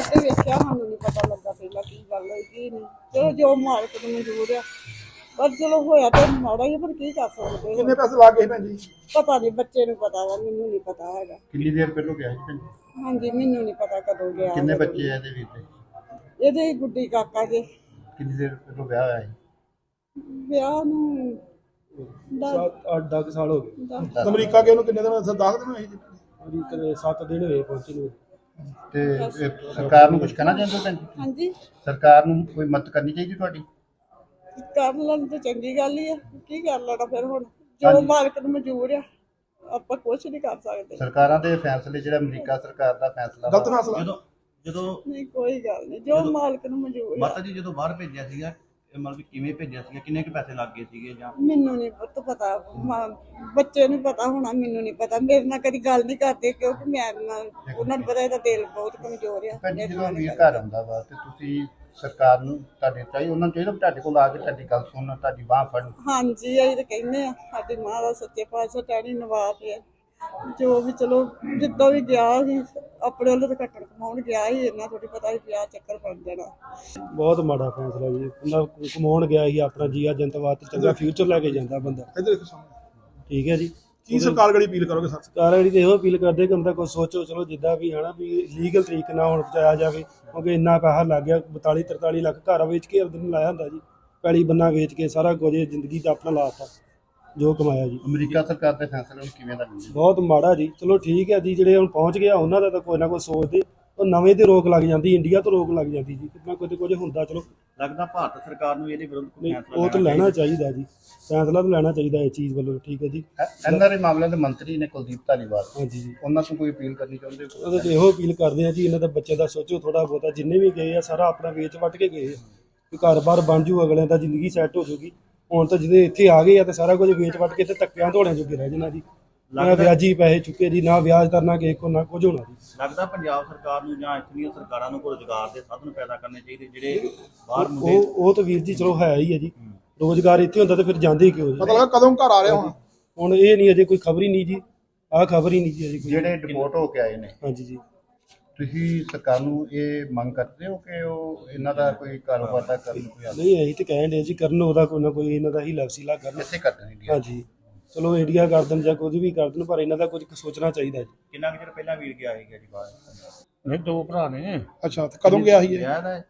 ਅੱਜ ਤੇ ਵੇਖਿਆ ਸਾਨੂੰ ਨਹੀਂ ਪਤਾ ਲੱਗਾ ਪਹਿਲਾਂ ਕੀ ਗੱਲ ਹੋਈ ਕੀ ਨਹੀਂ। ਚਲੋ ਜੋ ਮਾਲਕ ਨੂੰ ਮਨਜ਼ੂਰ ਆ। ਪਰ ਚਲੋ ਹੋਇਆ ਤੇ ਮਾੜਾ ਹੀ ਆ, ਪਰ ਕੀ ਕਰ ਸਕਦੇ ਕਿੰਨੇ ਪੈਸੇ ਲਾ ਗਏ ਭੈਣ ਜੀ? ਪਤਾ ਨਹੀਂ ਬੱਚੇ ਨੂੰ ਪਤਾ ਵਾ ਮੈਨੂੰ ਨਹੀਂ ਪਤਾ ਹੈਗਾ। ਕਿੰਨੀ ਦੇਰ ਪਹਿਲੋਂ ਗਿਆ ਜੀ ਭੈਣ ਜੀ? ਹਾਂਜੀ ਮੈਨੂੰ ਨਹੀਂ ਪਤਾ ਕਦੋਂ ਗਿਆ ਕਿੰਨੇ ਬੱਚੇ ਆ ਇਹਦੇ ਦੇ ਇਹਦੇ ਹੀ ਗੁੱਡੀ ਕਾਕਾ ਜੀ। ਕਿੰਨੀ ਦੇਰ ਪਹਿਲੋਂ ਵਿਆਹ ਹੋਇਆ ਜੀ ਵਿਆਹ ਨੂੰ ਦਸ- 8-10 ਸਾਲ ਹੋ ਗਏ। ਦਸ- ਅਮਰੀਕਾ ਗਏ ਉਹਨੂੰ ਕਿੰਨੇ ਦਿਨ 10 ਦਿਨ ਹੋਏ ਜੀ। ਅਮਰੀਕਾ ਦੇ 7 ਦਿਨ ਹੋਏ ਪਹੁੰਚੇ ਨੂੰ। ਤੇ ਇਹ ਸਰਕਾਰ ਨੂੰ ਕੁਝ ਕਹਿਣਾ ਚਾਹੁੰਦੇ ਹੋ ਭੈਣ ਜੀ? ਹਾਂਜੀ। ਸਰਕਾਰ ਨੂੰ ਕੋਈ ਮਦਦ ਕਰਨੀ ਚਾਹੀਦੀ ਤੁਹਾਡੀ? ਕਰ ਲੈਣ ਤੇ ਚੰਗੀ ਗੱਲ ਹੀ ਆ। ਕੀ ਕਰ ਲੈਣਾ ਫਿਰ ਹੁਣ? ਜੋ ਮਾਲਕ ਨੂੰ ਮਨਜ਼ੂਰ ਆ ਆਪਾਂ ਕੁਝ ਨਹੀਂ ਕਰ ਸਕਦੇ। ਸਰਕਾਰਾਂ ਦੇ ਫੈਸਲੇ ਜਿਹੜਾ ਅਮਰੀਕਾ ਸਰਕਾਰ ਦਾ ਫੈਸਲਾ ਗਲਤ ਫੈਸਲਾ। ਜਦੋਂ ਜਦੋਂ ਨਹੀਂ ਕੋਈ ਗੱਲ ਨਹੀਂ। ਜੋ ਮਾਲਕ ਨੂੰ ਮਨਜ਼ੂਰ ਆ। ਮਾਤਾ ਜੀ ਜਦੋਂ ਬਾਹਰ ਭੇਜਿਆ ਸੀਗਾ ਮਤਲਬ ਕਿਵੇਂ ਭੇਜਿਆ ਸੀਗਾ? ਕਿੰਨੇ ਕੁ ਪੈਸੇ ਲੱਗ ਗਏ ਸੀਗੇ ਜਾਂ ਮੈਨੂੰ ਨਹੀਂ ਪੁੱਤ ਪਤਾ। ਮਾਂ- ਬੱਚੇ ਨੂੰ ਪਤਾ ਹੋਣਾ ਮੈਨੂੰ ਨਹੀਂ ਪਤਾ। ਮੇਰੇ ਨਾਲ ਕਦੀ ਗੱਲ ਨਹੀਂ ਕਰਦੇ ਕਿਉਂਕਿ ਮੈਂ ਨਾਲ ਉਹਨਾਂ ਨੂੰ ਪਤਾ ਇਹਦਾ ਦਿਲ ਬਹੁਤ ਕਮਜ਼ੋਰ ਆ। ਭੈਣ ਜੀ ਜਦੋਂ ਵੀਰ ਘਰ ਆਉਂਦਾ ਵਾ ਤੇ ਤੁਸੀਂ ਸਰਕਾਰ ਨੂੰ ਤੁਹਾਡੇ ਚਾਹੀ ਉਹਨਾਂ ਨੂੰ ਚਾਹੀਦਾ ਵੀ ਤੁਹਾਡੇ ਕੋਲ ਆ ਕੇ ਤੁਹਾਡੀ ਗੱਲ ਸੁਣਨ ਤੁਹਾਡੀ ਬਾਹ ਫੜਨ। ਹਾਂਜੀ ਅਸੀਂ ਤਾਂ ਕਹਿੰਦੇ ਆ ਸਾਡੀ ਮਾਂ ਦਾ ਸੱਚੇ ਪਾਤਸ਼ਾਹ ਟਹਿਣੀ ਨਵਾਬ ਹੈ ਜੋ ਵੀ ਚਲੋ ਜਿੱਦਾਂ ਵੀ ਗਿਆ ਸੀ ਆਪਣੇ ਵੱਲੋਂ ਤਾਂ ਕੱਟਣ ਕਮਾਉਣ ਗਿਆ ਸੀ ਇੰਨਾ ਥੋੜੀ ਪਤਾ ਸੀ ਵਿਆਹ ਚੱਕਰ ਬਣ ਜਾਣਾ। ਬਹੁਤ ਮਾੜਾ ਫੈਸਲਾ ਜੀ। ਬੰਦਾ ਕਮਾਉਣ ਗਿਆ ਸੀ ਆਪਣਾ ਜੀਆ ਜੰਤ ਵਾਸਤੇ ਚੰਗਾ ਫਿਊਚਰ ਲੈ ਕੇ ਜਾਂਦਾ ਬੰਦਾ। ਇੱਧਰ ਦੇਖੋ ਸਾਹਮਣੇ। ਠੀਕ ਹੈ ਜੀ। ਕੀ ਸਰਕਾਰ ਗੜੀ ਅਪੀਲ ਕਰੋਗੇ ਸਰ? ਸਰਕਾਰ ਵਾਲੀ ਤੇ ਇਹੋ ਅਪੀਲ ਕਰਦੇ ਕਿ ਬੰਦਾ ਕੋਈ ਸੋਚੋ ਚਲੋ ਜਿੱਦਾਂ ਵੀ ਹਨਾ ਵੀ ਲੀਗਲ ਤਰੀਕੇ ਨਾਲ ਹੁਣ ਪਹੁੰਚਾਇਆ ਜਾਵੇ ਕਿਉਂਕਿ ਇੰਨਾ ਪੈਸਾ ਲੱਗ ਗਿਆ 42 43 ਲੱਖ ਘਰ ਵੇਚ ਕੇ ਨੂੰ ਲਾਇਆ ਹੁੰਦਾ ਜੀ। ਪੈਲੀ ਬੰਨਾ ਵੇਚ ਕੇ ਸਾਰਾ ਕੁਝ ਇਹ ਜ਼ਿੰਦਗੀ ਦਾ ਆਪਣਾ ਲਾਤਾ ਜੋ ਕਮਾਇਆ ਜੀ। ਅਮਰੀਕਾ ਸਰਕਾਰ ਦੇ ਫੈਸਲੇ ਨੂੰ ਕਿਵੇਂ ਦਾ ਮਿਲਦਾ ਬਹੁਤ ਮਾੜਾ ਜੀ। ਚਲੋ ਠੀਕ ਹੈ ਜੀ ਜਿਹੜੇ ਹੁਣ ਪਹੁੰਚ ਗਿਆ ਉਹਨਾਂ ਦਾ ਤਾਂ ਕੋਈ ਨਾ ਕੋਈ ਸੋਚਦੇ ਉਹ ਨਵੇਂ ਤੇ ਰੋਕ ਲੱਗ ਜਾਂਦੀ ਇੰਡੀਆ ਤੋਂ ਰੋਕ ਲੱਗ ਜਾਂਦੀ ਜੀ। ਕਿੰਨਾ ਤੇ ਕੁਝ ਹੁੰਦਾ ਚਲੋ। ਲੱਗਦਾ ਭਾਰਤ ਸਰਕਾਰ ਨੂੰ ਇਹਦੇ ਵਿਰੁੱਧ ਕੋਈ ਫੈਸਲਾ ਉਹ ਤਾਂ ਲੈਣਾ ਚਾਹੀਦਾ। ਜੀ। ਫੈਸਲਾ ਤਾਂ ਲੈਣਾ ਚਾਹੀਦਾ ਇਹ ਚੀਜ਼ ਵੱਲੋਂ ਠੀਕ ਹੈ ਜੀ। ਐਨਆਰਏ ਮਾਮਲਿਆਂ ਦੇ ਮੰਤਰੀ ਨੇ ਕੁਲਦੀਪ ਧਾਲੀਵਾਲ। ਹਾਂਜੀ ਜੀ। ਉਹਨਾਂ ਤੋਂ ਕੋਈ ਅਪੀਲ ਕਰਨੀ ਚਾਹੁੰਦੇ ਹੋ? ਉਹਦੇ ਤੇ ਇਹੋ ਅਪੀਲ ਕਰਦੇ ਆ ਜੀ ਇਹਨਾਂ ਦਾ ਬੱਚੇ ਦਾ ਸੋਚੋ ਥੋੜਾ ਬਹੁਤਾ। ਜਿੰਨੇ ਵੀ ਗਏ ਆ ਸਾਰਾ ਆਪਣਾ ਵੇਚ ਵੱਟ ਕੇ ਗਏ ਆ। ਕਿ ਘਰ-ਬਾਰ ਬਣ ਜੂ ਅਗਲਿਆਂ ਦਾ ਜ਼ਿੰਦਗੀ ਸੈੱਟ ਹੋ ਜੂਗੀ। ਹੁਣ ਤਾਂ ਜਿਹਦੇ ਇੱਥੇ ਆ ਗਏ ਆ ਤੇ ਸਾਰਾ ਕੁਝ ਵੇਚ ਵੱਟ ਕੇ ਤੇ ਧੱਕਿਆਂ ਧੋੜਿਆਂ ਜੋਗੇ ਰਹਿ ਜਾਣਾ ਜੀ ਨਾ ਵਿਆਜੀ ਪੈਸੇ ਚੁੱਕੇ ਜੀ ਨਾ ਵਿਆਜ ਕਰਨਾ ਕਿਸੇ ਕੋ ਨਾ ਕੁਝ ਹੋਣਾ ਜੀ। ਲੱਗਦਾ ਪੰਜਾਬ ਸਰਕਾਰ ਨੂੰ ਜਾਂ ਇੱਥੇ ਦੀਆਂ ਸਰਕਾਰਾਂ ਨੂੰ ਕੋਈ ਰੁਜ਼ਗਾਰ ਦੇ ਸਾਧਨ ਪੈਦਾ ਕਰਨੇ ਚਾਹੀਦੇ ਜਿਹੜੇ ਬਾਹਰ ਮੁੰਡੇ ਉਹ ਉਹ ਤਾਂ ਵੀਰ ਜੀ ਚਲੋ ਹੈ ਹੀ ਹੈ ਜੀ। ਰੋਜ਼ਗਾਰ ਇੱਥੇ ਹੁੰਦਾ ਤਾਂ ਫਿਰ ਜਾਂਦੇ ਹੀ ਕਿਉਂ ਜੀ? ਪਤਾ ਲੱਗਾ ਕਦੋਂ ਘਰ ਆ ਰਹੇ ਹੁਣ। ਹੁਣ ਇਹ ਨਹੀਂ ਅਜੇ ਕੋਈ ਖਬਰ ਹੀ ਨਹੀਂ ਜੀ। ਆਹ ਖਬਰ ਹੀ ਨਹੀਂ ਜੀ ਅਜੇ ਕੋਈ। ਜਿਹੜੇ ਡਿਪੋਰਟ ਹੋ ਕੇ ਆਏ ਨੇ। ਹਾਂਜੀ ਜੀ। ਤੁਸੀਂ ਸਰਕਾਰ ਨੂੰ ਇਹ ਮੰਗ ਕਰਦੇ ਹੋ ਕਿ ਉਹ ਇਹਨਾਂ ਦਾ ਕੋਈ ਕਾਰੋਬਾਰ ਦਾ ਕਰਨ ਕੋਈ ਨਹੀਂ ਅਸੀਂ ਤੇ ਕਹਿਣ ਦੇ ਜੀ ਕਰਨ ਉਹਦਾ ਕੋਈ ਨਾ ਕੋਈ ਇਹਨਾਂ ਦਾ ਹੀ ਲਵਸੀਲਾ ਕਰਨ। ਕਿੱਥੇ ਕਰਦੇ ਇੰਡੀਆ। ਹਾਂਜੀ। ਚਲੋ ਇੰਡੀਆ ਕਰ ਦੇਣ ਜਾਂ ਕੁਝ ਵੀ ਕਰ ਦੇਣ ਪਰ ਇਹਨਾਂ ਦਾ ਕੁਝ ਸੋਚਣਾ ਚਾਹੀਦਾ ਜੀ। ਕਿੰਨਾ ਕੁ ਚਿਰ ਪਹਿਲਾਂ ਵੀਰ ਗਿਆ ਸੀਗਾ ਜੀ ਬਾਹਰ? ਨਹੀਂ ਦੋ ਭਰਾ ਨੇ। ਅੱਛਾ ਤੇ ਕਦੋਂ ਗਿਆ ਸੀ ਇਹ? ਵਿਆਹ ਦਾ ਹੈ?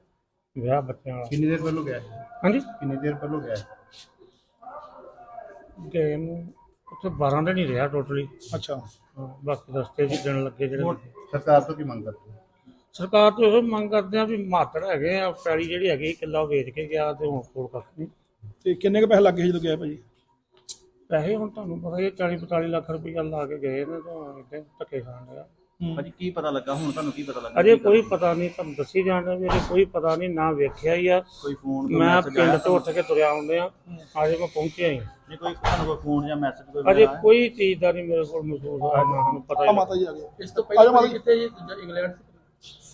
ਵਿਆਹ ਬੱਚਿਆਂ ਵਾਲਾ। ਕਿੰਨੀ ਦੇਰ ਪਹਿਲੋਂ ਗਿਆ ਸੀ? ਹਾਂਜੀ? ਕਿੰਨੀ ਦੇਰ ਪਹਿਲੋਂ ਗਿਆ? ਗਏ ਨੂੰ ਉੱਥੇ 12 ਦਿਨ ਹੀ ਰਿਹਾ ਟੋਟਲੀ। ਅੱਛਾ। ਬਾਕੀ ਰਸਤੇ ਦਿਨ ਲੱਗੇ ਜਿਹੜੇ। ਸਰਕਾਰ ਤੋਂ ਕੀ ਮੰਗ ਕਰਦੇ ਹੋ? ਸਰਕਾਰ ਤੋਂ ਇਹ ਮੰਗ ਕਰਦੇ ਆ ਵੀ ਮਾਤੜ ਹੈਗੇ ਆ ਪੈਲੀ ਜਿਹੜੀ ਹੈਗੀ ਕਿੱਲਾ ਵੇਚ ਕੇ ਗਿਆ ਤੇ ਹੁਣ ਕੋਲ ਕੱਖ ਨਹੀਂ ਤੇ ਕਿੰਨੇ ਕੁ ਪੈਸੇ ਲੱਗੇ ਸੀ ਜਦੋਂ ਗਿਆ ਭਾਜੀ? ਪੈਸੇ ਹੁਣ ਤੁਹਾਨੂੰ ਪਤਾ ਇਹ 40 45 ਲੱਖ ਰੁਪਈਆ ਲਾ ਕੇ ਗਏ ਨੇ ਤਾਂ ਇਦਾਂ ਧੱਕੇ ਖਾਣ ਡਿਆ। ਭਾਜੀ ਕੀ ਪਤਾ ਲੱਗਾ? ਹੁਣ ਤੁਹਾਨੂੰ ਕੀ ਪਤਾ ਲੱਗਾ? ਅਜੇ ਕੋਈ ਪਤਾ ਨਹੀਂ ਤੁਹਾਨੂੰ ਦੱਸੀ ਜਾਂਦਾ ਵੀ ਅਜੇ ਕੋਈ ਪਤਾ ਨਹੀਂ ਨਾ ਵੇਖਿਆ ਹੀ ਆ। ਕੋਈ ਫੋਨ ਮੈਂ ਪਿੰਡ ਤੋਂ ਉੱਠ ਕੇ ਤੁਰਿਆ ਆਉਂਦੇ ਆ। ਅਜੇ ਮੈਂ ਪਹੁੰਚਿਆ ਹੀ ਨਹੀਂ। ਕੋਈ ਤੁਹਾਨੂੰ ਕੋਈ ਫੋਨ ਜਾਂ ਮੈਸੇਜ ਕੋਈ ਅਜੇ? ਕੋਈ ਚੀਜ਼ ਦਾ ਨਹੀਂ ਮੇਰੇ ਕੋਲ ਮਹਿਸੂਸ ਹੋਇਆ ਨਾ ਮੈਨੂੰ ਪਤਾ ਆ ਹੀ ਮਾਤਾ ਜੀ ਆ ਗਏ। ਇਸ ਤੋਂ ਪਹਿਲਾਂ ਕਿੱਥੇ ਇੰਗਲੈਂਡ